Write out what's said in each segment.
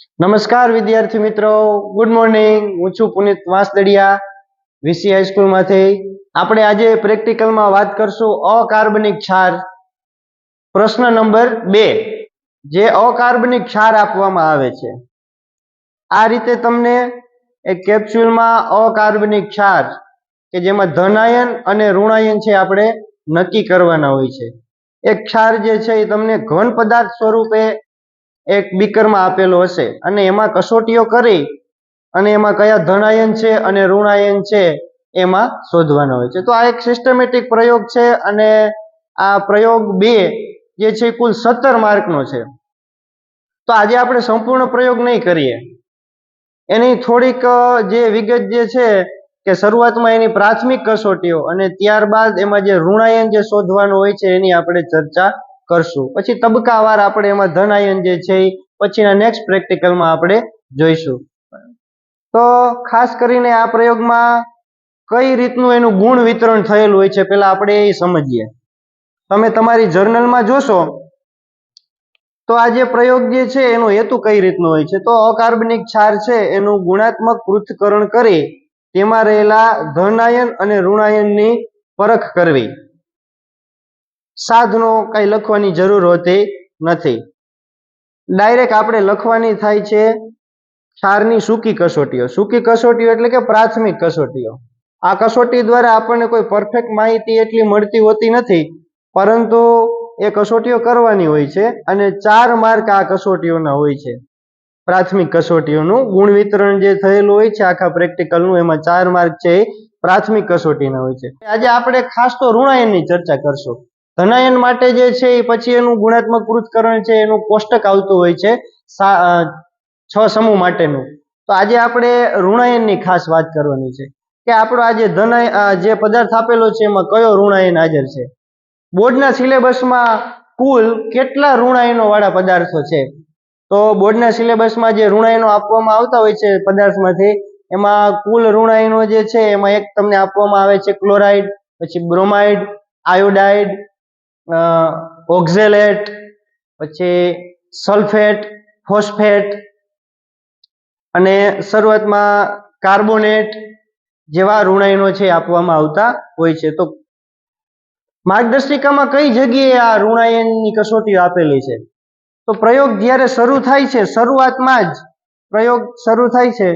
નમસ્કાર વિદ્યાર્થી મિત્રો. ગુડ મોર્નિંગ હું છું પુનિત વાંસદડિયા વીસી હાઈસ્કૂલમાંથી આપણે આજે પ્રેક્ટિકલમાં વાત કરશું અકાર્બનિક ક્ષાર. પ્રશ્ન નંબર બે. જે અકાર્બનિક ક્ષાર આપવામાં આવે છે. આ રીતે તમને એક કેપ્સ્યુલમાં અકાર્બનિક ક્ષાર, કે જેમાં ધનાયન અને ઋણાયન છે, આપણે નક્કી કરવાના હોય છે. એક ક્ષાર જે છે, એ તમને ઘન પદાર્થ સ્વરૂપે એક બીકરમાં આપેલો હશે. અને એમાં કસોટીઓ કરી અને એમાં કયા ધનાયન છે અને ઋણાયન છે એમાં શોધવાનો હોય છે. તો આ એક સિસ્ટમેટિક પ્રયોગ છે અને આ પ્રયોગ બે જે છે કુલ સત્તર માર્કનો છે. તો આજે આપણે સંપૂર્ણ પ્રયોગ નહીં કરીએ. એની થોડીક જે વિગત જે છે કે શરૂઆતમાં એની પ્રાથમિક કસોટીઓ અને ત્યારબાદ એમાં જે ઋણાયન જે શોધવાનું હોય છે એની આપણે ચર્ચા કરશું. પછી તબક્કાવાર આપણે એમાં ધન આયન જે છે એ પછીના નેક્સ્ટ પ્રેક્ટિકલમાં આપણે જોઈશું. તો ખાસ કરીને આ પ્રયોગમાં કઈ રીતનું એનું ગુણ વિતરણ થયેલું હોય છે પેલા આપણે એ સમજીએ. તમે તમારી જર્નલમાં જોશો, તો આ જે પ્રયોગ જે છે એનો હેતુ કઈ રીતનો હોય છે? તો અકાર્બનિક ક્ષાર છે એનું ગુણાત્મક પૃથ્થકરણ કરી તેમાં રહેલા ધનાયન અને ઋણાયનની પરખ કરવી. સાધનો કઈ લખવાની જરૂર હોતી નથી. ડાયરેક્ટ આપણે લખવાની થાય છે ક્ષારની સૂકી કસોટીઓ. સૂકી કસોટીઓ એટલે કે પ્રાથમિક કસોટીઓ. આ કસોટી દ્વારા આપણને કોઈ પરફેક્ટ માહિતી એટલી મળતી હોતી નથી, પરંતુ એ કસોટીઓ કરવાની હોય છે અને ચાર માર્ક આ કસોટીઓના હોય છે. પ્રાથમિક કસોટીઓનું ગુણ વિતરણ જે થયેલું હોય છે, આખા પ્રેક્ટિકલનું, એમાં ચાર માર્ક છે પ્રાથમિક કસોટીના હોય છે. આજે આપણે ખાસ તો ઋણાયનની ચર્ચા કરશું. ધનાયન માટે જે છે એ પછી એનું ગુણાત્મક પૃથ્થકરણ છે, એનું કોષ્ટક આવતું હોય છે છ સમૂહ માટેનું. તો આજે આપણે ઋણાયનની ખાસ વાત કરવાની છે. કે આપણો આ જે જે પદાર્થ આપેલો છે એમાં કયો ઋણાયન હાજર છે? બોર્ડના સિલેબસમાં કુલ કેટલા ઋણાયનો વાળા પદાર્થો છે? તો બોર્ડના સિલેબસમાં જે ઋણાયનો આપવામાં આવતા હોય છે પદાર્થમાંથી, એમાં કુલ ઋણાયનો જે છે એમાં એક તમને આપવામાં આવે છે ક્લોરાઇડ, પછી બ્રોમાઇડ, આયોડાઇડ ઓક્ઝેલેટ, પછી સલ્ફેટ, ફોસ્ફેટ, અને શરૂઆતમાં કાર્બોનેટ જેવા ઋણાયનો છે આપવામાં આવતા હોય છે. તો માર્ગદર્શિકામાં કઈ જગ્યાએ આ ઋણાયનની કસોટીઓ આપેલી છે? તો પ્રયોગ જ્યારે શરૂ થાય છે, શરૂઆતમાં જ પ્રયોગ શરૂ થાય છે,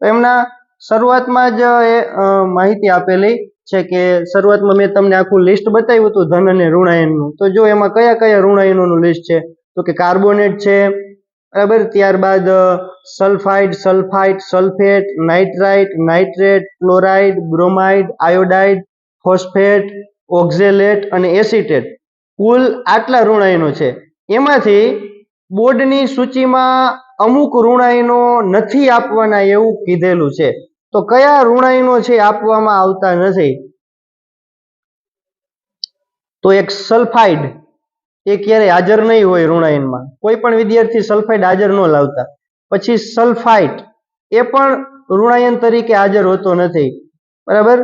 તો એમના શરૂઆતમાં જ એ માહિતી આપેલી છે કે શરૂઆતમાં મેં તમને આખું લિસ્ટ બતાવ્યું હતું ધન અને ઋણાયનનું. તો જો એમાં કયા કયા ઋણાયનોનું લિસ્ટ છે? તો કે કાર્બોનેટ છે, બરાબર? ત્યારબાદ sulphide sulphite sulphate nitrite nitrate chloride bromide iodide phosphate oxalate અને એસિટેટ કુલ આટલા ઋણાયનો છે. એમાંથી બોર્ડની સૂચિમાં અમુક ઋણાયનો નથી આપવાના એવું કીધેલું છે. તો કયા ઋણાયનો છે આપવામાં આવતા નથી? તો એક સલ્ફાઇડ, એ ક્યારેય હાજર નહીં હોય ઋણાયનમાં કોઈ પણ વિદ્યાર્થી સલ્ફાઇડ હાજર ન લાવતા. પછી સલ્ફાઇટ એ પણ ઋણાયન તરીકે હાજર હોતો નથી. બરાબર?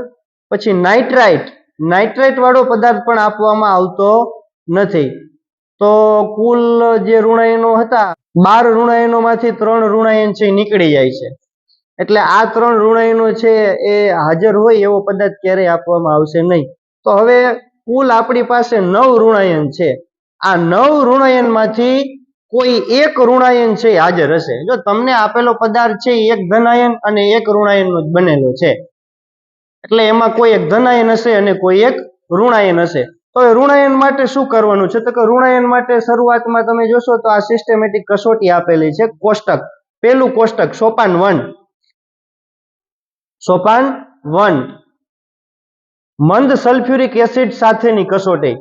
પછી નાઇટ્રાઇટ નાઇટ્રાઇટ વાળો પદાર્થ પણ આપવામાં આવતો નથી. તો કુલ જે ઋણાયનો હતા, બાર ઋણાયનોમાંથી ત્રણ ઋણાયન છે નીકળી જાય છે. એટલે આ ત્રણ ઋણાયનો છે એ હાજર હોય એવો પદાર્થ ક્યારેય આપવામાં આવશે નહીં. તો હવે કુલ આપણી પાસે નવ ઋણાયન છે. આ નવ ઋણાયનમાંથી કોઈ એક ઋણાયન છે હાજર હશે. જો તમને આપેલો પદાર્થ છે એક ધનાયન અને એક ઋણાયનનો જ બનેલો છે. એટલે એમાં કોઈ એક ધનાયન હશે અને કોઈ એક ઋણાયન હશે. તો એ ઋણાયન માટે શું કરવાનું છે? તો કે ઋણાયન માટે શરૂઆતમાં તમે જોશો તો આ સિસ્ટેમેટિક કસોટી આપેલી છે. કોષ્ટક. પેલું કોષ્ટક, સોપાન વન. સોપાન વન. મંદ સલ્ફ્યુરિક એસિડ સાથેની કસોટી.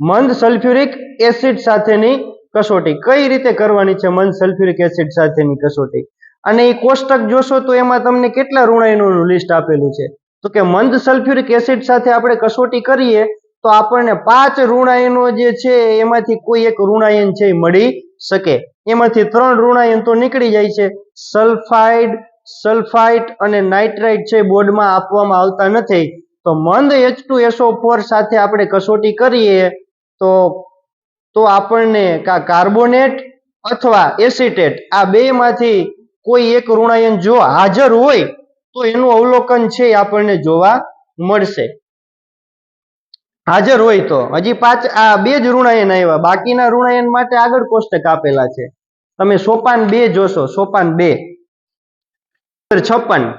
મંદ સલ્ફ્યુરિક એસિડ સાથેની કસોટી. કઈ રીતે કરવાની છે મંદ સલ્ફ્યુરિક એસિડ સાથેની કસોટી? અને એ કોષ્ટક જોશો તો એમાં તમને કેટલા ઋણાયનોનું લિસ્ટ આપેલું છે? તો કે મંદ સલ્ફ્યુરિક એસિડ સાથે આપણે કસોટી કરીએ તો આપણને પાંચ ઋણાયનો જે છે એમાંથી કોઈ એક ઋણાયન છે એ મળી શકે. એમાંથી ત્રણ ઋણાયન તો નીકળી જાય છે. સલ્ફાઇડ સલ્ફાઇટ અને નાઇટ્રાઇટ છે બોર્ડમાં આપવામાં આવતા નથી, તો મંદ એચ ટુ એસઓ ફોર સાથે આપણે કસોટી કરીએ, તો તો આપણને કા કાર્બોનેટ અથવા એસિટેટ, આ બે માંથી કોઈ એક ઋણાયન જો હાજર હોય, તો એનું અવલોકન છે આપણને જોવા મળશે. હાજર હોય તો, હજી પાંચ, આ બે જ ઋણાયન આવ્યા, બાકીના ઋણાયન માટે આગળ કોષ્ટક આપેલા છે. તમે સોપાન બે જોશો, સોપાન બે. છપ્પન,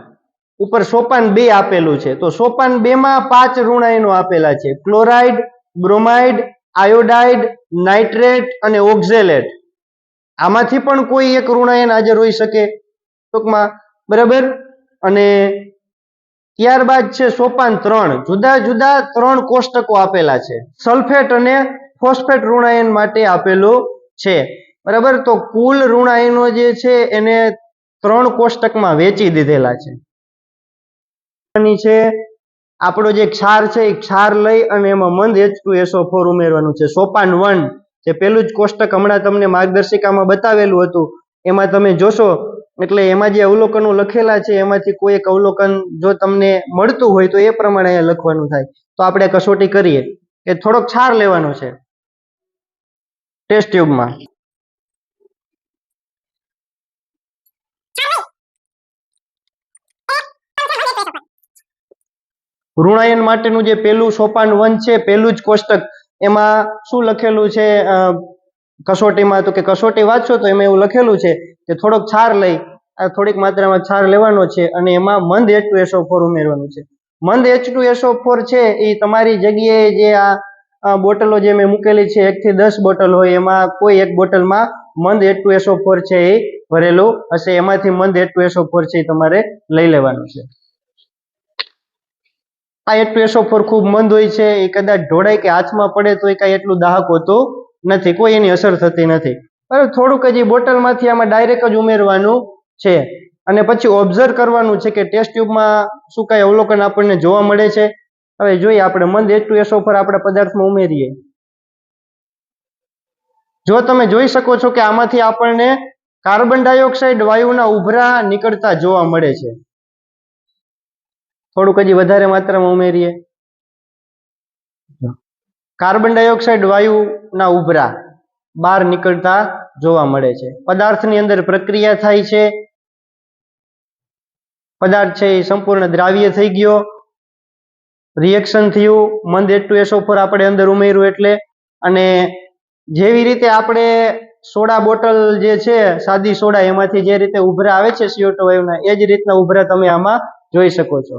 ઉપર સોપાન બે આપેલું છે. તો સોપાન બે માં પાંચ ઋણાયનો આપેલા છે. ક્લોરાઇડ, બ્રોમાઇડ, આયોડાઇડ, નાઇટ્રેટ અને ઓક્ઝેલેટ. આમાંથી પણ કોઈ એક ઋણાયન હાજર હોઈ શકે. ટૂંકમાં, બરાબર? અને ત્યારબાદ છે સોપાન ત્રણ. જુદા જુદા ત્રણ કોષ્ટકો આપેલા છે. સલ્ફેટ અને ફોસ્ફેટ ઋણાયન માટે આપેલું છે. બરાબર? તો કુલ ઋણાયનો જે છે એને ત્રણ કોષ્ટકમાં વેચી દીધેલા છે. છે, આપણો જે ક્ષાર છે, એ ક્ષાર લઈ અને એમાં મંદ એચ ટુ એસો ફોર ઉમેરવાનું છે. સોપાન વન, જે પેલું જ કોષ્ટક હમણાં તમને માર્ગદર્શિકામાં બતાવેલું હતું, એમાં તમે જોશો, એટલે એમાં જે અવલોકનો લખેલા છે, એમાંથી કોઈ એક અવલોકન જો તમને મળતું હોય તો એ પ્રમાણે અહીંયા લખવાનું થાય. તો આપણે કસોટી કરીએ. કે થોડોક છાર લેવાનો છે. ટેસ્ટ ટ્યુબમાં. ઋણાયન માટેનું જે પેલું સોપાન વન છે, પહેલું જ કોષ્ટક, એમાં શું લખેલું છે? કસોટીમાં તો કે કસોટી વાંચશો તો એમાં એવું લખેલું છે કે થોડોક છાર લઈ, આ થોડીક માત્રામાં છાર લેવાનો છે અને એમાં મંદ એચ ટુ એસો ફોર ઉમેરવાનું છે. મંદ એચ ટુ એસો ફોર છે એ તમારી જગ્યાએ જે આ બોટલો જે મેં મૂકેલી છે એકથી દસ બોટલ હોય, એમાં કોઈ એક બોટલમાં મંદ એચ ટુ એસો ફોર છે એ ભરેલું હશે. એમાંથી મંદ એચ ટુ એસો ફોર છે એ તમારે લઈ લેવાનું છે. આ એટ એસો ફોર ખૂબ મંદ હોય છે, એ કદાચ ઢોળાય કે હાથમાં પડે તો એ કાંઈ એટલું દાહક હોતું નથી, કોઈ એની અસર થતી નથી. બરાબર થોડુંક જ એ બોટલમાંથી આમાં ડાયરેક્ટ જ ઉમેરવાનું છે. અને પછી ઓબ્ઝર્વ કરવાનું છે કે ટેસ્ટ ટ્યુબમાં શું કાંઈ અવલોકન આપણને જોવા મળે છે. હવે જોઈએ આપણે મંદ એચ ટુ એસો પર આપણા પદાર્થમાં ઉમેરીએ. જો તમે જોઈ શકો છો કે આમાંથી આપણને કાર્બન ડાયોક્સાઇડ વાયુના ઉભરા નીકળતા જોવા મળે છે. થોડુંક હજી વધારે માત્રામાં ઉમેરીએ. કાર્બન ડાયોક્સાઇડ વાયુના ઉભરા બહાર નીકળતા જોવા મળે છે. પદાર્થની અંદર પ્રક્રિયા થાય છે. પદાર્થ છે એ સંપૂર્ણ દ્રાવ્ય થઈ ગયો. રિએક્શન થયું. મંદ એટ ટુ એસો ફોર આપણે અંદર ઉમેર્યું એટલે અને જેવી રીતે આપણે સોડા બોટલ જે છે, સાદી સોડા એમાંથી જે રીતે ઉભરા આવે છે સીઓટો વાયુના, એ જ રીતના ઉભરા તમે આમાં જોઈ શકો છો.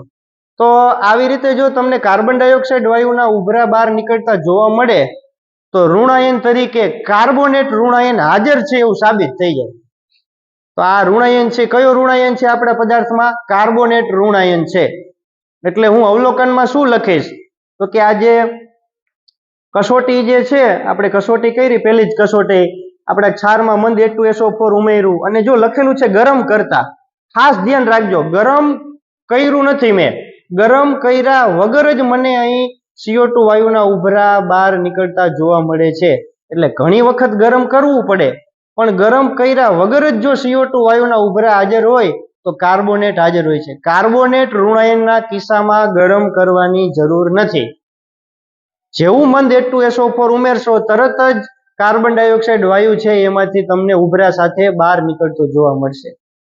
તો આવી રીતે જો તમને કાર્બન ડાયોક્સાઇડ વાયુના ઉભરા બહાર નીકળતા જોવા મળે, તો ઋણાયન તરીકે કાર્બોનેટ ઋણાયન હાજર છે એવું સાબિત થઈ જાય. તો આ ઋણાયન છે, કયો ઋણાયન છે આપણા પદાર્થમાં? કાર્બોનેટ ઋણાયન છે. એટલે હું અવલોકનમાં શું લખીશ? તો કે આ જે કસોટી જે છે, આપણે કસોટી કરી, પહેલી જ કસોટી, આપણે છારમાં મંદ એચ ટુ એસો ફોર ઉમેર્યું, અને જો લખેલું છે ગરમ કરતા, ખાસ ધ્યાન રાખજો, ગરમ કર્યું નથી મેં. ગરમ કર્યા વગર જ મને અહીં સીઓ ટુ વાયુના ઉભરા બહાર નીકળતા જોવા મળે છે. એટલે ઘણી વખત ગરમ કરવું પડે, પણ ગરમ કર્યા વગર જ જો સીઓ ટુ વાયુના ઉભરા હાજર હોય, તો કાર્બોનેટ હાજર હોય છે. કાર્બોનેટ ઋણાયનના કિસ્સામાં ગરમ કરવાની જરૂર નથી. જેવું મંદ એચ ટુ એસો ફોર ઉમેરશો, તરત જ કાર્બન ડાયોક્સાઇડ વાયુ છે, એમાંથી તમને ઉભરા સાથે બહાર નીકળતો જોવા મળશે.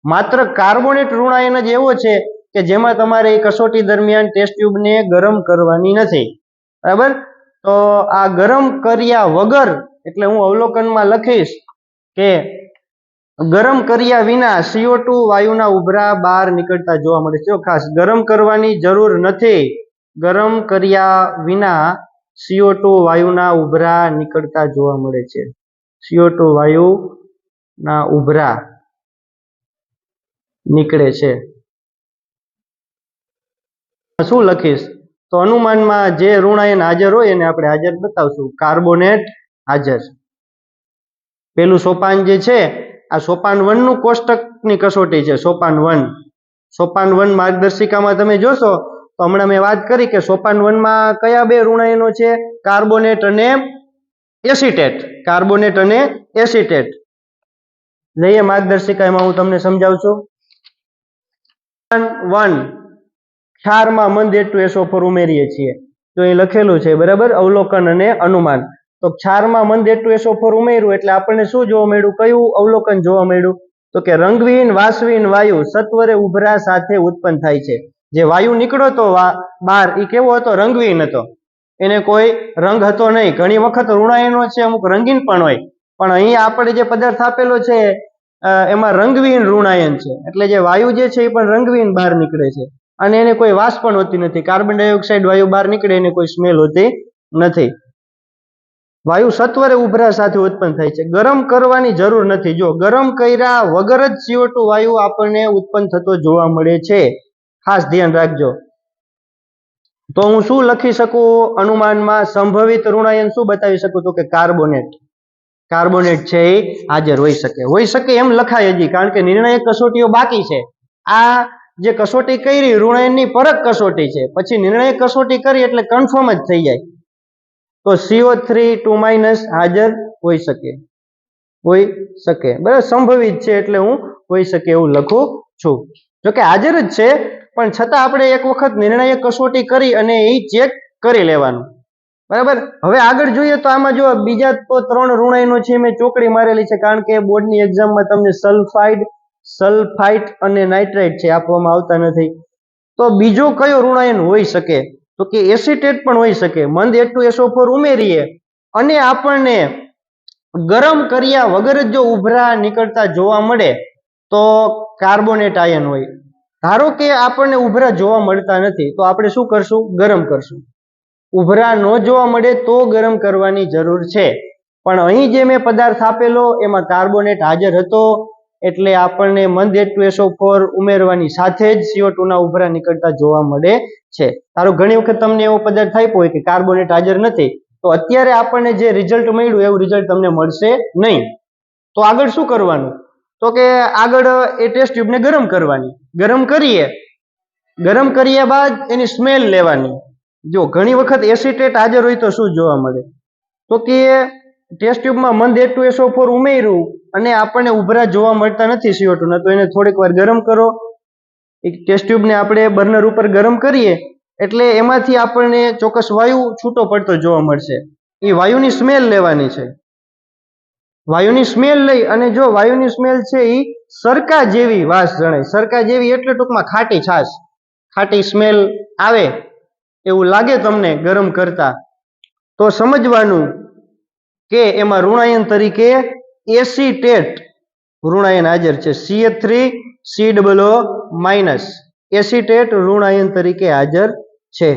માત્ર કાર્બોનેટ ઋણાયન જ એવો છે કે જેમાં તમારે એ કસોટી દરમિયાન ટેસ્ટ ટ્યુબને ગરમ કરવાની નથી. બરાબર? તો આ ગરમ કર્યા વગર, એટલે હું અવલોકનમાં લખીશ કે ગરમ કર્યા વિના સીઓ ટુ વાયુના ઉભરા બહાર નીકળતા જોવા મળે છે. ખાસ ગરમ કરવાની જરૂર નથી, ગરમ કર્યા વિના સીઓ ટુ વાયુના ઉભરા નીકળતા જોવા મળે છે. સીઓ ટુ વાયુના ઉભરા નીકળે છે. શું લખીશ? તો અનુમાનમાં જે ઋણાયન હાજર હોય એને આપણે હાજર બતાવશું. કાર્બોનેટ હાજર. પેલું સોપાન જે છે, આ સોપાન વનનું કોષ્ટકની કસોટી છે, સોપાન વન. સોપાન વન માર્ગદર્શિકામાં તમે જોશો, તો હમણાં મેં વાત કરી કે સોપાન વનમાં કયા બે ઋણાયનો છે? કાર્બોનેટ અને એસિટેટ. કાર્બોનેટ અને એસિટેટ. લઈએ માર્ગદર્શિકા, એમાં હું તમને સમજાવું છું. વન. ક્ષારમાં મંદ એટલું ટુ એસો ફોર ઉમેરીએ છીએ. તો એ લખેલું છે, બરાબર? અવલોકન અને અનુમાન. તો ક્ષારમાં મંદ એટલું એસોફર ઉમેર્યું એટલે આપણને શું જોવા મળ્યું? કયું અવલોકન જોવા મળ્યું? તો કે રંગવિહીન વાસવીન વાયુ સત્વરે ઉભરા સાથે ઉત્પન્ન થાય છે. જે વાયુ નીકળ્યો હતો બહાર એ કેવો હતો? રંગવિહીન હતો. એને કોઈ રંગ હતો નહીં. ઘણી વખત ઋણાયનો છે, અમુક રંગીન પણ હોય. પણ અહીં આપણે જે પદાર્થ આપેલો છે એમાં રંગવિહીન ઋણાયન છે. એટલે જે વાયુ જે છે, એ પણ રંગવિહીન બહાર નીકળે છે. અને એને કોઈ વાસ પણ હોતી નથી. કાર્બન ડાયોક્સાઇડ વાયુ બહાર નીકળે એને કોઈ સ્મેલ હોતી નથી. વાયુ સત્વરે ઉભરા સાથે ઉત્પન્ન થાય છે. ગરમ કરવાની જરૂર નથી. જો ગરમ કર્યા વગર જ સીઓ વાયુ આપણને ઉત્પન્ન થતો જોવા મળે છે. ખાસ ધ્યાન રાખજો. તો હું શું લખી શકું? અનુમાનમાં સંભવિત ઋણાયન શું બતાવી શકું તો કે કાર્બોનેટ. કાર્બોનેટ છે એ હાજર હોઈ શકે. હોઈ શકે એમ લખાય હજી, કારણ કે નિર્ણાયક કસોટીઓ બાકી છે. આ જે કસોટી કરી ઋણાયનની પરખ કસોટી છે. પછી નિર્ણય કસોટી કરી એટલે કન્ફર્મ જ થઈ જાય. તો સીઓ થ્રી ટુ માઇનસ હાજર હોઈ શકે. હોઈ શકે. બરાબર, સંભવિત છે એટલે હું હોઈ શકે એવું લખું છું. જોકે હાજર જ છે, પણ છતાં આપણે એક વખત નિર્ણય કસોટી કરી અને એ ચેક કરી લેવાનું. બરાબર? હવે આગળ જોઈએ તો આમાં જો બીજા તો ત્રણ ઋણાયનો છે, મેં ચોકડી મારેલી છે, કારણ કે બોર્ડની એક્ઝામમાં તમને સલ્ફાઇડ સલ્ફાઇટ અને નાઇટ્રાઇટ છે આપવામાં આવતા નથી. તો બીજો કયો ઋણાયન હોઈ શકે? તો કે એસિટેટ પણ હોઈ શકે. મંદ એટલું એસો ફોર ઉમેરીએ અને આપણને ગરમ કર્યા વગર જ જો ઉભરા નીકળતા જોવા મળે તો કાર્બોનેટ આયન હોય. ધારો કે આપણને ઉભરા જોવા મળતા નથી, તો આપણે શું કરશું? ગરમ કરશું. ઉભરા ન જોવા મળે તો ગરમ કરવાની જરૂર છે. પણ અહીં જે મેં પદાર્થ આપેલો, એમાં કાર્બોનેટ હાજર હતો એટલે આપણને મંદ એસો ફોર ઉમેરવાની સાથે જ સીઓ ના ઉભરા નીકળતા જોવા મળે છે. ધારો ઘણી વખત તમને એવો પદાર્થ આપ્યો હોય કે કાર્બોનેટ હાજર નથી, તો અત્યારે આપણને જે રિઝલ્ટ મળ્યું એવું રિઝલ્ટ તમને મળશે નહીં. તો આગળ શું કરવાનું? તો કે આગળ એ ટેસ્ટ ટ્યુબને ગરમ કરવાની. ગરમ કરીએ. ગરમ કર્યા બાદ એની સ્મેલ લેવાની. જો ઘણી વખત એસિટેટ હાજર હોય તો શું જોવા મળે? તો કે ટેસ્ટ ટ્યુબમાં મંદ એટલું એસો ફોર ઉમેર્યું અને આપણને ઉભરા જોવા મળતા નથી સીઓ ના, તો એને થોડીક વાર ગરમ કરો. એક ટેસ્ટ ટ્યુબને આપણે બર્નર ઉપર ગરમ કરીએ, એટલે એમાંથી આપણને ચોક્કસ વાયુ છૂટો પડતો જોવા મળશે. એ વાયુની સ્મેલ લેવાની છે. વાયુની સ્મેલ લઈ અને જો વાયુની સ્મેલ છે એ સરકા જેવી વાસ જણાય. સરકા જેવી એટલે ટૂંકમાં ખાટી છાશ. ખાટી સ્મેલ આવે એવું લાગે તમને ગરમ કરતા. તો સમજવાનું કે એમાં ઋણાયન તરીકે એસિટેટ ઋણાયન હાજર છે. CA three C double O minus acetate ઋણાયન તરીકે હાજર છે.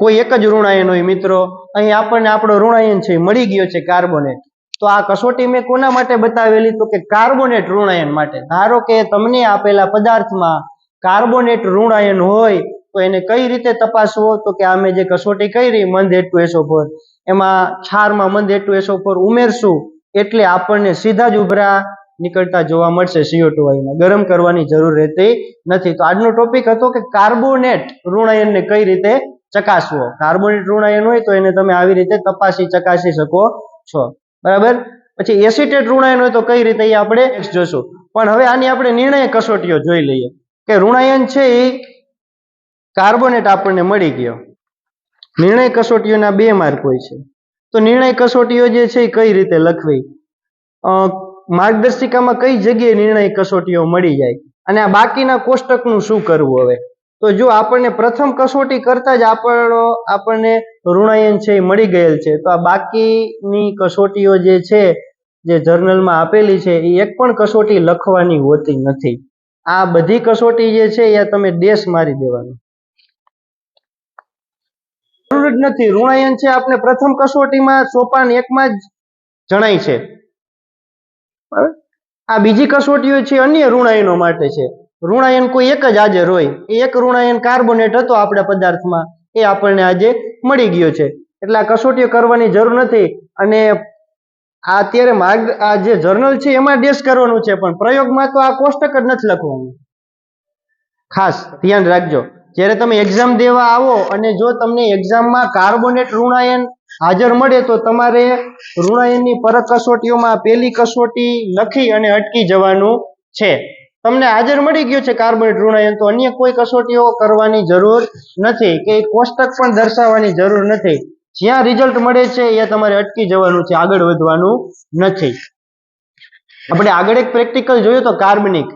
કોઈ એક જ ઋણાયન હોય મિત્રો, અહીં આપણને આપણો ઋણાયન છે મળી ગયો છે કાર્બોનેટ. તો આ કસોટી મેં કોના માટે બતાવેલી? તો કે કાર્બોનેટ ઋણાયન માટે. ધારો કે તમને આપેલા પદાર્થમાં કાર્બોનેટ ઋણાયન હોય, તો એને કઈ રીતે તપાસવો? તો કે અમે જે કસોટી કરી, મંદ એટુ એસો ફોર એમાં છારમાં મંદ એટુ એસો ફોર ઉમેરશું. એટલે આપણને સીધા જ ઉભરા નીકળતા જોવા મળશે સીઓ ટુ ગરમ કરવાની જરૂર રહેતી નથી. તો આજનો ટોપિક હતો કે કાર્બોનેટ ઋણાયનને કઈ રીતે ચકાસવો? કાર્બોનેટ ઋણાયન હોય તો એને તમે આવી રીતે તપાસી ચકાસી શકો છો. બરાબર? પછી એસિટેટ ઋણાયન હોય તો કઈ રીતે એ આપણે જોશું. પણ હવે આની આપણે નિર્ણય કસોટીઓ જોઈ લઈએ. કે ઋણાયન છે એ કાર્બોનેટ આપણને મળી ગયો. નિર્ણય કસોટીઓના બે માર્ક હોય છે. તો નિર્ણય કસોટીઓ જે છે એ કઈ રીતે લખવી? માર્ગદર્શિકામાં કઈ જગ્યાએ નિર્ણય કસોટીઓ મળી જાય? અને આ બાકીના કોષ્ટકનું શું કરવું હવે? તો જો આપણને પ્રથમ કસોટી કરતા જ આપણો, આપણને ઋણાયન છે એ મળી ગયેલ છે, તો આ બાકીની કસોટીઓ જે છે, જે જર્નલમાં આપેલી છે, એ એક પણ કસોટી લખવાની હોતી નથી. આ બધી કસોટી જે છે એ તમે ડેશ મારી દેવાનું. જ નથી. ઋણાયન છે આપને પ્રથમ કસોટીમાં, સોપાન એકમાં જ જણાય છે. આ બીજી કસોટીઓ છે અન્ય ઋણાયનો માટે છે. ઋણાયન કોઈ એક જ હાજર હોય. એ એક ઋણાયન કાર્બોનેટ હતો આપણા પદાર્થમાં. એ આપણને આજે મળી ગયો છે. એટલે આ કસોટીઓ કરવાની જરૂર નથી. અને આ અત્યારે માર્ગ, આ જે જર્નલ છે એમાં ડેશ કરવાનું છે. પણ પ્રયોગમાં તો આ કોષ્ટક જ નથી લખવાનું. ખાસ ધ્યાન રાખજો. જ્યારે તમે એક્ઝામ દેવા આવો અને જો તમને એક્ઝામમાં કાર્બોનેટ ઋણાયન હાજર મળે તો તમારે ઋણાયનની પરક કસોટીઓમાં પેલી કસોટી લખી અને અટકી જવાનું છે. તમને હાજર મળી ગયો છે કાર્બોનેટ ઋણાયન, તો અન્ય કોઈ કસોટીઓ કરવાની જરૂર નથી કે કોષ્ટક પણ દર્શાવવાની જરૂર નથી. જ્યાં રિઝલ્ટ મળે છે, એ તમારે અટકી જવાનું છે, આગળ વધવાનું નથી. આપણે આગળ એક પ્રેક્ટિકલ જોયું તો કાર્બનિક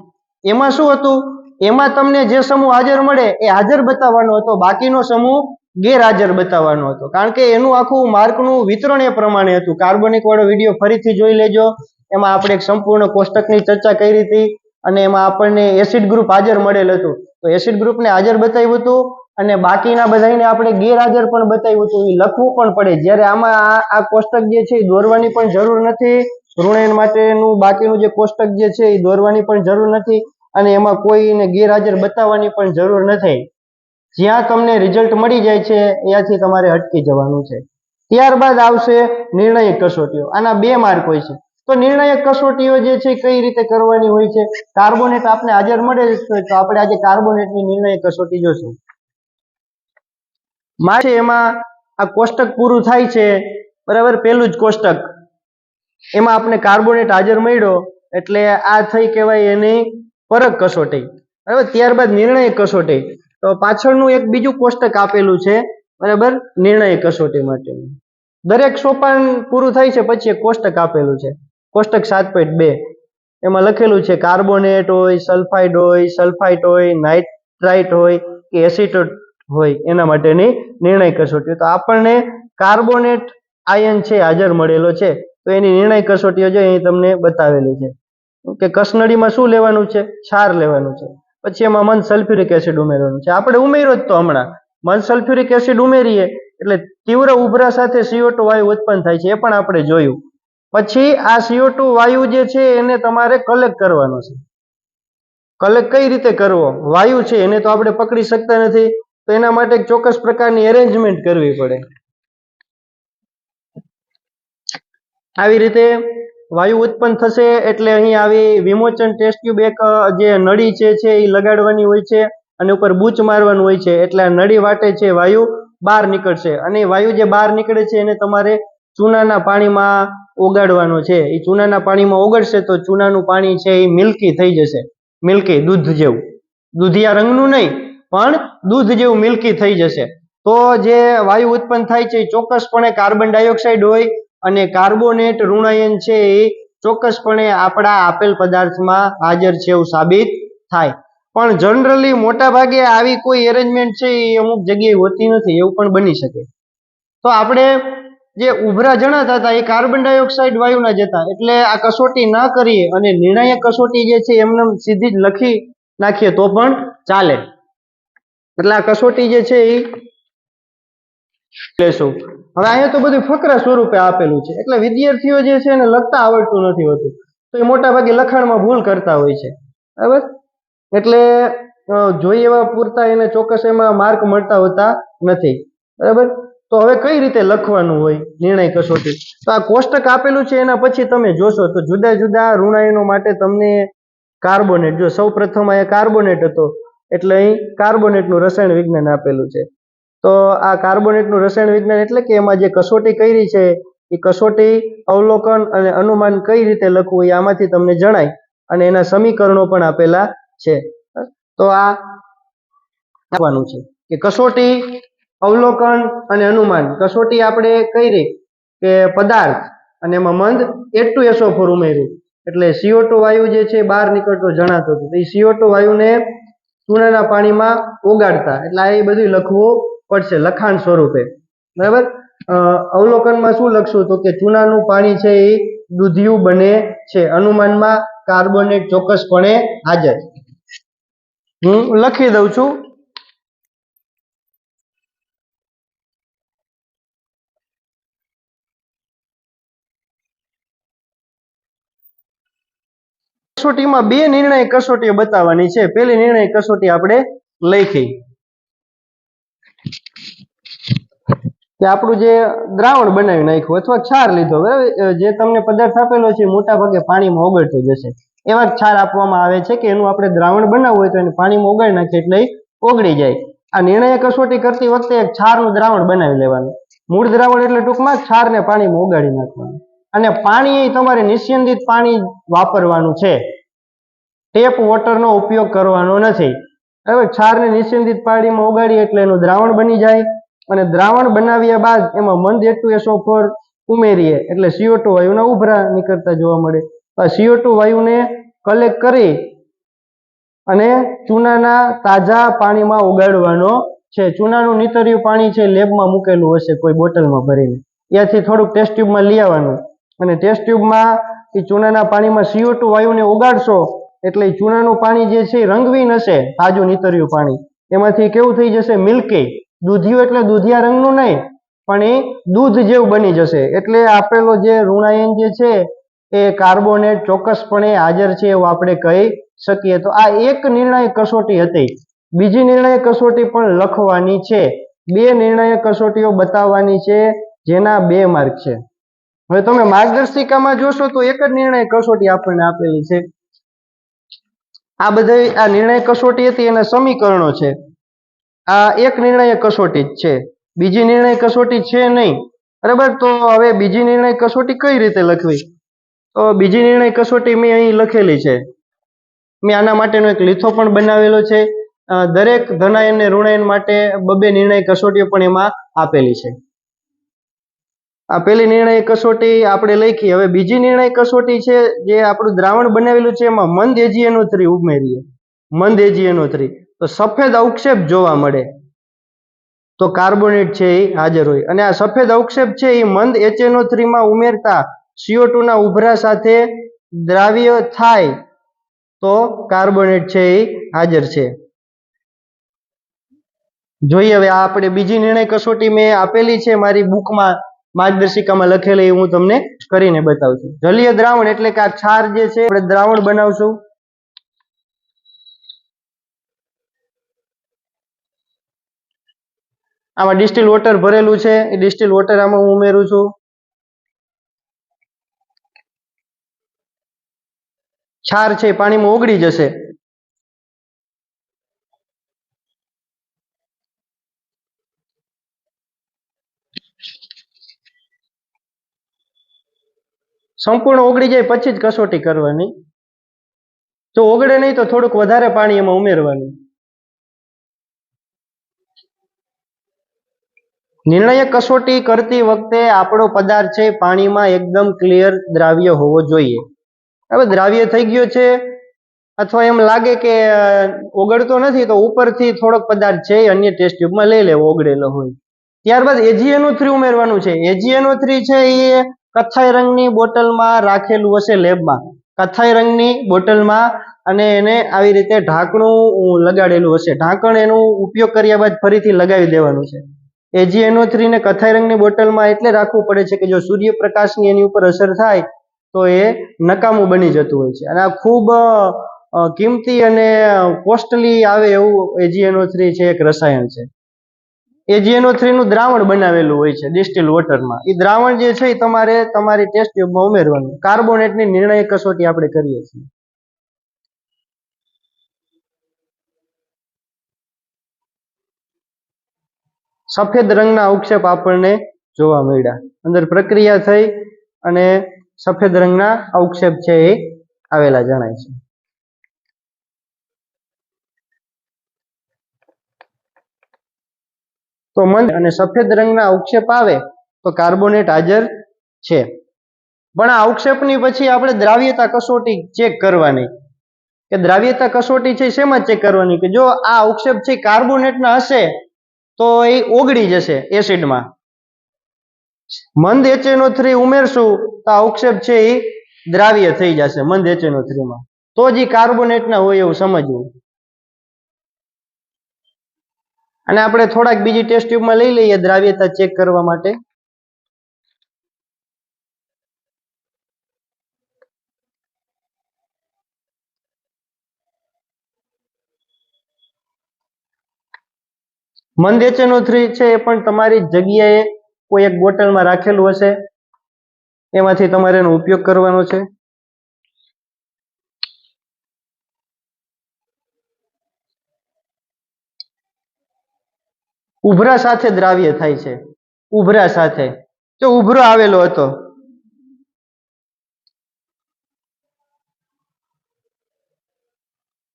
એમાં શું હતું? એમાં તમને જે સમૂહ હાજર મળે એ હાજર બતાવવાનો હતો, બાકીનો સમૂહ ગેરહાજર બતાવવાનો હતો. કારણ કે એનું આખું માર્કનું વિતરણ એ પ્રમાણે હતું. કાર્બનિક વાળો વીડિયો ફરીથી જોઈ લેજો. એમાં આપણે એક સંપૂર્ણ કોષ્ટકની ચર્ચા કરી હતી અને એમાં આપણને એસિડ ગ્રુપ હાજર મળેલ હતું. તો એસિડ ગ્રુપને હાજર બતાવ્યું હતું અને બાકીના બધાને આપણે ગેરહાજર પણ બતાવ્યું હતું. એ લખવું પણ પડે. જ્યારે આમાં આ કોષ્ટક જે છે એ દોરવાની પણ જરૂર નથી. ઋણાયન માટેનું બાકીનું જે કોષ્ટક જે છે એ દોરવાની પણ જરૂર નથી. અને એમાં કોઈને ગેરહાજર બતાવવાની પણ જરૂર નથી. જ્યાં તમને રિઝલ્ટ મળી જાય છે, ત્યાંથી તમારે અટકી જવાનું છે. ત્યારબાદ આવશે નિર્ણાયક કસોટીઓ. આના બે માર્ક હોય છે. તો નિર્ણાયક કસોટીઓ જે છે, કઈ રીતે કરવાની હોય છે? કાર્બોનેટ આપને હાજર મળે છે તો આપણે આજે કાર્બોનેટની નિર્ણાયક કસોટી જોશું. મારે એમાં આ કોષ્ટક પૂરું થાય છે. બરાબર? પેલું જ કોષ્ટક. એમાં આપણે કાર્બોનેટ હાજર મળ્યો. એટલે આ થઈ કહેવાય એની પરક કસોટી. બરાબર? ત્યારબાદ નિર્ણય કસોટી. તો પાછળનું એક બીજું કોષ્ટક આપેલું છે. બરાબર? નિર્ણય કસોટી માટેનું. દરેક સોપાન પૂરું થાય છે, પછી એક કોષ્ટક આપેલું છે. કોષ્ટક સાત પોઈન્ટ બે. એમાં લખેલું છે, કાર્બોનેટ હોય, સલ્ફાઇડ હોય, સલ્ફાઇટ હોય, નાઇટ્રાઇટ હોય કે એસિટોટ હોય. એના માટેની નિર્ણય કસોટી. તો આપણને કાર્બોનેટ આયન છે, હાજર મળેલો છે. તો એની નિર્ણય કસોટીઓ જો અહીં તમને બતાવેલી છે. કે કસનળીમાં શું લેવાનું છે? ક્ષાર લેવાનું છે. પછી એમાં મન સલ્ફ્યુરિક એસિડ ઉમેરવાનું છે. આપણે ઉમેર્યો જ તો હમણાં. મન સલ્ફ્યુરિક એસિડ ઉમેરીએ એટલે તીવ્ર ઉભરા સાથે સીઓટુ વાયુ ઉત્પન્ન થાય છે. એ પણ આપણે જોયું. પછી આ સીઓટુ વાયુ જે છે એને તમારે કલેક્ટ કરવાનો છે. કલેક્ટ કઈ રીતે કરવો? વાયુ છે. એને તો આપણે પકડી શકતા નથી. તો એના માટે એક ચોક્કસ પ્રકારની એરેન્જમેન્ટ કરવી પડે. આવી રીતે વાયુ ઉત્પન્ન થશે એટલે અહીં આવી વિમોચન ટેસ્ટ ટ્યુબ એક જે નળી છે છે એ લગાડવાની હોય છે અને ઉપર બૂચ મારવાનું હોય છે. એટલે આ નળી વાટે છે, વાયુ બહાર નીકળશે. અને વાયુ જે બહાર નીકળે છે એને તમારે ચૂનાના પાણીમાં ઓગાળવાનો છે. એ ચૂનાના પાણીમાં ઓગળશે તો ચૂનાનું પાણી છે એ મિલ્કી થઈ જશે. મિલ્કી, દૂધ જેવું. દૂધિયા રંગનું નહીં, પણ દૂધ જેવું મિલ્કી થઈ જશે. તો જે વાયુ ઉત્પન્ન થાય છે એ ચોક્કસપણે કાર્બન ડાયોક્સાઇડ હોય અને કાર્બોનેટ ઋણાયન છે એ ચોક્કસપણે આપણા આપેલ પદાર્થમાં હાજર છે એવું સાબિત થાય. પણ જનરલી મોટા ભાગે આવી કોઈ એરેન્જમેન્ટ છે એ અમુક જગ્યાએ હોતી નથી, એવું પણ બની શકે. તો આપણે જે ઉભરા જણાતા હતા, એ કાર્બન ડાયોક્સાઇડ વાયુના જતા એટલે આ કસોટી ના કરીએ અને નિર્ણાયક કસોટી જે છે એમને સીધી જ લખી નાખીએ તો પણ ચાલે. એટલે આ કસોટી જે છે એ લેશું. હવે અહીંયા તો બધું ફકરા સ્વરૂપે આપેલું છે. એટલે વિદ્યાર્થીઓ જે છે એને લખતા આવડતું નથી હોતું. તો એ મોટા ભાગે લખાણમાં ભૂલ કરતા હોય છે. બરાબર? એટલે જોઈએ એવા પૂરતા એને ચોક્કસ એમાં માર્ક મળતા હોતા નથી. બરાબર? તો હવે કઈ રીતે લખવાનું હોય? નિર્ણય કસોટી તો આ કોષ્ટક આપેલું છે, એના પછી તમે જોશો તો જુદા જુદા ઋણાયનો માટે તમને કાર્બોનેટ, જો સૌ પ્રથમ અહીંયા કાર્બોનેટ હતો, એટલે અહીં કાર્બોનેટનું રસાયણ વિજ્ઞાન આપેલું છે. તો આ કાર્બોનેટનું રસાયણ વિજ્ઞાન એટલે કે એમાં જે કસોટી કરી છે, એ કસોટી અવલોકન અને અનુમાન કઈ રીતે લખવું એ આમાંથી તમને જણાય અને એના સમીકરણો પણ આપેલા છે. તો આ આપવાનું છે કે કસોટી અવલોકન અને અનુમાન. કસોટી આપણે કરી કે પદાર્થ અને એમાં મંદ એટલું એસો ફોર ઉમેર્યું. એટલે CO2 વાયુ જે છે બહાર નીકળતો જણાતો હતો. એ CO2 વાયુને ચૂનાના પાણીમાં ઓગાડતા એટલે આ એ બધું લખવું પડશે લખાણ સ્વરૂપે. બરાબર? અવલોકનમાં શું લખશું? તો કે ચૂનાનું પાણી છે એ દૂધિયું બને છે. અનુમાનમાં કાર્બોનેટ ચોક્કસપણે હાજર. હું લખી દઉં છું. કસોટીમાં બે નિર્ણય કસોટીઓ બતાવવાની છે. પેલી નિર્ણય કસોટી આપણે લખી. કે આપણું જે દ્રાવણ બનાવી નાખ્યું, અથવા ક્ષાર લીધો જે તમને પદાર્થ આપેલો છે મોટા ભાગે પાણીમાં ઓગળતો જશે. એવા ક્ષાર આપવામાં આવે છે કે એનું આપણે દ્રાવણ બનાવવું હોય તો એને પાણીમાં ઓગાળી નાખીએ એટલે ઓગળી જાય. આ નિર્ણય કસોટી કરતી વખતે એક ક્ષારનું દ્રાવણ બનાવી લેવાનું. મૂળ દ્રાવણ એટલે ટૂંકમાં ક્ષારને પાણીમાં ઓગાળી નાખવાનું. અને પાણી એ તમારે નિસ્યંદિત પાણી વાપરવાનું છે. ટેપ વોટરનો ઉપયોગ કરવાનો નથી. હવે ક્ષારને નિસ્યંદિત પાણીમાં ઓગાળી એટલે એનું દ્રાવણ બની જાય. અને દ્રાવણ બનાવ્યા બાદ એમાં મંદ એ ફોર ઉમેરીએ. એટલે સીઓ ટુ વાયુના ઉભરા નીકળતા જોવા મળે. આ સીઓ ટુ વાયુને કલેક્ટ કરી અને ચૂનાના તાજા પાણીમાં ઉગાડવાનો છે. ચૂનાનું નીતર્યું પાણી છે લેબમાં મૂકેલું હશે કોઈ બોટલમાં ભરીને. ત્યાંથી થોડુંક ટેસ્ટ ટ્યુબમાં લઈ આવવાનું. અને ટેસ્ટ ટ્યુબમાં એ ચૂનાના પાણીમાં સીઓ ટુ વાયુને ઉગાડશો એટલે ચૂનાનું પાણી જે છે રંગવીન હશે, તાજું નીતર્યું પાણી. એમાંથી કેવું થઈ જશે? મિલ્કી દૂધિયું એટલે દૂધિયા રંગનું નહીં, પણ એ દૂધ જેવું બની જશે. એટલે આપેલો જે ઋણાયન જે છે, એ કાર્બોનેટ ચોક્કસપણે હાજર છે એવું આપણે કહી શકીએ. તો આ એક નિર્ણાયક કસોટી હતી. બીજી નિર્ણાયક કસોટી પણ લખવાની છે. બે નિર્ણાયક કસોટીઓ બતાવવાની છે, જેના બે માર્ક છે. હવે તમે માર્ગદર્શિકામાં જોશો તો એક જ નિર્ણય કસોટી આપણને આપેલી છે. આ બધા આ નિર્ણય કસોટી હતી, એના સમીકરણો છે. આ એક નિર્ણય કસોટી જ છે. બીજી નિર્ણય કસોટી છે નહીં. બરાબર? તો હવે બીજી નિર્ણય કસોટી કઈ રીતે લખવી? તો બીજી નિર્ણય કસોટી મેં અહીં લખેલી છે. મેં આના માટેનો એક લીથો પણ બનાવેલો છે. દરેક ધનાયન ને ઋણાયન માટે બબે નિર્ણય કસોટીઓ પણ એમાં આપેલી છે. આ પેલી નિર્ણય કસોટી આપણે લખી. હવે બીજી નિર્ણય કસોટી છે જે આપણું દ્રાવણ બનાવેલું છે. એમાં મંદ એજીએનો થ્રી ઉમેરીએ. મંદ એજીએનો થ્રી. તો સફેદ અવક્ષેપ જોવા મળે. તો કાર્બોનેટ છે એ હાજર હોય. અને આ સફેદ અવક્ષેપ છે એ મંદ એચએનઓ થ્રીમાં ઉમેરતા સીઓ ના ઉભરા સાથે દ્રાવ્ય થાય તો કાર્બોનેટ છે એ હાજર છે. જોઈએ હવે આપણે બીજી નિર્ણય કસોટી મેં આપેલી છે મારી બુકમાં, માર્ગદર્શિકામાં લખેલી હું તમને કરીને બતાવું છું. જલીય દ્રાવણ એટલે કે આ ક્ષાર જે છે, આપણે દ્રાવણ બનાવશું. આમાં ડિસ્ટિલ વોટર ભરેલું છે. એ ડિસ્ટિલ વોટર આમાં હું ઉમેરું છું. ક્ષાર છે એ પાણીમાં ઓગળી જશે. સંપૂર્ણ ઓગળી જાય પછી જ કસોટી કરવાની. જો ઓગળે નહીં તો થોડુંક વધારે પાણી એમાં ઉમેરવાનું. નિર્ણાયક કસોટી કરતી વખતે આપણો પદાર્થ છે પાણીમાં એકદમ ક્લિયર દ્રાવ્ય હોવો જોઈએ. હવે દ્રાવ્ય થઈ ગયો છે અથવા એમ લાગે કે ઓગળતો નથી તો ઉપરથી થોડોક પદાર્થ છે એ અન્ય ટેસ્ટ ટ્યુબમાં લઈ લેવો ઓગળેલો હોય. ત્યારબાદ એજીએનઓ થ્રી ઉમેરવાનું છે. એજીએનઓ થ્રી છે એ કથ્થાઈ રંગની બોટલમાં રાખેલું હશે લેબમાં. કથ્થાઈ રંગની બોટલમાં અને એને આવી રીતે ઢાંકણું લગાડેલું હશે. ઢાંકણ એનું ઉપયોગ કર્યા બાદ ફરીથી લગાવી દેવાનું છે. એજીએનઓ થ્રી ને કથાઈ રંગની બોટલમાં એટલે રાખવું પડે છે કે જો સૂર્યપ્રકાશની એની ઉપર અસર થાય, તો એ નકામું બની જતું હોય છે. અને આ ખૂબ કિંમતી અને કોસ્ટલી આવે એવું એજીએનઓ થ્રી છે, એક રસાયણ છે. એજીએનઓ થ્રી નું દ્રાવણ બનાવેલું હોય છે, ડિસ્ટિલ વોટરમાં. એ દ્રાવણ જે છે એ તમારે તમારી ટેસ્ટ ટ્યુબમાં ઉમેરવાનું. કાર્બોનેટની નિર્ણય કસોટી આપણે કરીએ છીએ. સફેદ રંગના અવક્ષેપ આપણને જોવા મળ્યા. અંદર પ્રક્રિયા થઈ અને સફેદ રંગના અવક્ષેપ છે એ આવેલા જણાય છે. તો મંદ અને સફેદ રંગના અવક્ષેપ આવે તો કાર્બોનેટ હાજર છે. પણ આ અવક્ષેપની પછી આપણે દ્રાવ્યતા કસોટી ચેક કરવાની કે દ્રાવ્યતા કસોટી છે શેમાં ચેક કરવાની? કે જો આ અવક્ષેપ છે કાર્બોનેટના હશે તો એ ઓગળી જશે એસિડમાં. મંદ એચએનઓ થ્રી ઉમેરશું તો આ અવક્ષેપ છે એ દ્રાવ્ય થઈ જશે મંદ એચએનઓ થ્રીમાં. તો જ એ કાર્બોનેટના હોય એવું સમજવું. અને આપણે થોડાક બીજી ટેસ્ટ ટ્યુબમાં લઈ લઈએ દ્રાવ્યતા ચેક કરવા માટે. મંદ એચએનઓ થ્રી છે એ પણ તમારી જગ્યાએ કોઈ એક બોટલમાં રાખેલું હશે? એમાંથી તમારે એનો ઉપયોગ કરવાનો છે? ઉભરા સાથે દ્રાવ્ય થાય છે. ઉભરા સાથે. જો ઉભરો આવેલો હતો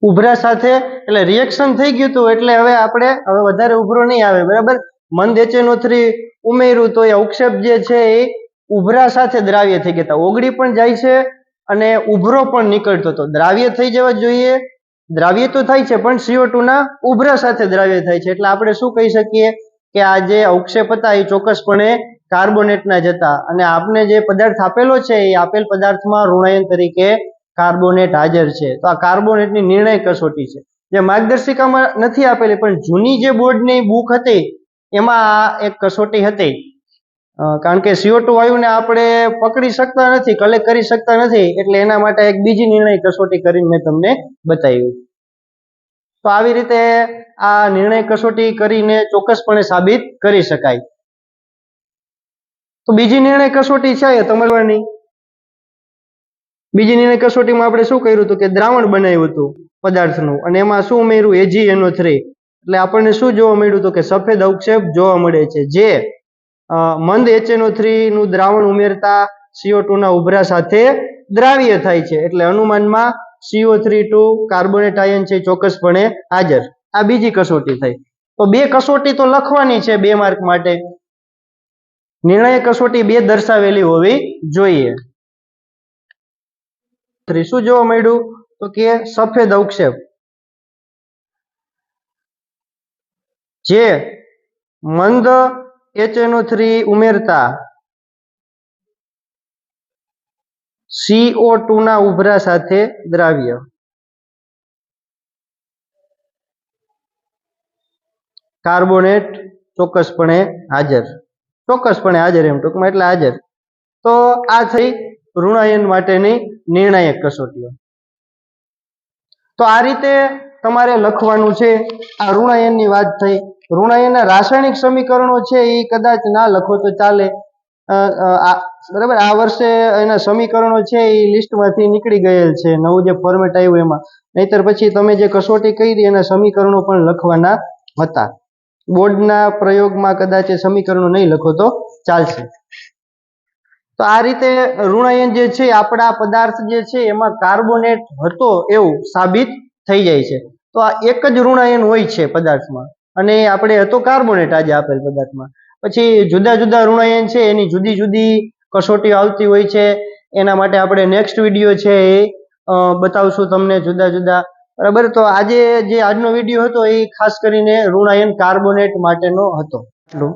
ઉભરા સાથે, એટલે રિએક્શન થઈ ગયું હતું એટલે હવે આપણે, હવે વધારે ઉભરો નહીં આવે, બરાબર? મંદ એચએનઓ થ્રી ઉમેર્યું તો એ અવક્ષેપ જે છે એ ઉભરા સાથે દ્રાવ્ય થઈ ગયા. હતા ઓગળી પણ જાય છે અને ઉભરો પણ નીકળતો હતો. દ્રાવ્ય થઈ જવા જોઈએ. દ્રાવ્ય તો થાય છે, પણ સીઓ ના ઉભરા સાથે દ્રાવ્ય થાય છે. એટલે આપણે શું કહી શકીએ કે આ જે અવક્ષેપ હતા એ ચોક્કસપણે કાર્બોનેટના જ હતા. અને આપને જે પદાર્થ આપેલો છે એ આપેલ પદાર્થમાં ઋણાયન તરીકે કાર્બોનેટ હાજર છે. તો આ કાર્બોનેટની નિર્ણય કસોટી છે. જે માર્ગદર્શિકામાં નથી આપેલી, પણ જૂની જે બોર્ડની બુક હતી, એમાં આ એક કસોટી હતી. કારણ કે સીઓ ટુ વાયુને આપણે પકડી શકતા નથી કલેક્ટ કરી શકતા નથી, એટલે એના માટે એક બીજી નિર્ણય કસોટી કરીને મેં તમને બતાવ્યું. તો આવી રીતે આ નિર્ણય કસોટી કરીને ચોક્કસપણે સાબિત કરી શકાય. તો બીજી નિર્ણય કસોટી છે તમારવાની બીજી નિર્ણય કસોટીમાં આપણે શું કર્યું હતું કે દ્રાવણ બનાવ્યું હતું પદાર્થનું અને એમાં શું ઉમેર્યું? એજીએનઓ થ્રી એટલે આપણને શું જોવા મળ્યું હતું કે સફેદ અવક્ષેપ જોવા મળે છે, જે મંદ એચએનઓ થ્રી નું દ્રાવણ ઉમેરતા સીઓ ટુના ઉભરા સાથે દ્રાવ્ય થાય છે. એટલે અનુમાનમાં CO three two carbonate ion છે ચોક્કસપણે હાજર. આ બીજી કસોટી થઈ. તો બે કસોટી તો લખવાની છે બે માર્ક માટે. નિર્ણય કસોટી બે દર્શાવેલી હોવી જોઈએ. થ્રી જોવા મળ્યું તો કે સફેદ અવક્ષેપ. જે મંદ એચએનઓ થ્રી ઉમેરતા સીઓ ટુ ના ઉભરા સાથે દ્રાવ્ય. કાર્બોનેટ ચોક્કસપણે હાજર. ચોક્કસપણે હાજર એમ ટૂંકમાં એટલે હાજર. તો આ થઈ ઋણાયન માટેની નિર્ણાયક કસોટીઓ. તો આ રીતે તમારે લખવાનું છે, આ ઋણાયનની વાત થઈ. ઋણાયનના રાસાયણિક સમીકરણો છે એ કદાચ ના લખો તો ચાલે. બરાબર? આ વર્ષે એના સમીકરણો છે એ લિસ્ટમાંથી નીકળી ગયેલ છે, નવું જે ફોર્મેટ આવ્યું એમાં. નહીતર પછી તમે જે કસોટી કરી, એના સમીકરણો પણ લખવાના હતા. બોર્ડના પ્રયોગમાં કદાચ એ સમીકરણો નહીં લખો તો ચાલશે. તો આ રીતે ઋણાયન જે છે, આપણા પદાર્થ જે છે, એમાં કાર્બોનેટ હતો એવું સાબિત થઈ જાય છે. તો આ એક જ ઋણાયન હોય છે પદાર્થમાં. અને આપણે હતો કાર્બોનેટ આજે આપેલ પદાર્થમાં. પછી જુદા જુદા ઋણાયન છે, એની જુદી જુદી કસોટીઓ આવતી હોય છે. એના માટે આપણે નેક્સ્ટ વીડિયો છે એ બતાવશું તમને જુદા જુદા. બરાબર? તો આજે જે આજનો વીડિયો હતો, એ ખાસ કરીને ઋણાયન કાર્બોનેટ માટેનો હતો. એટલું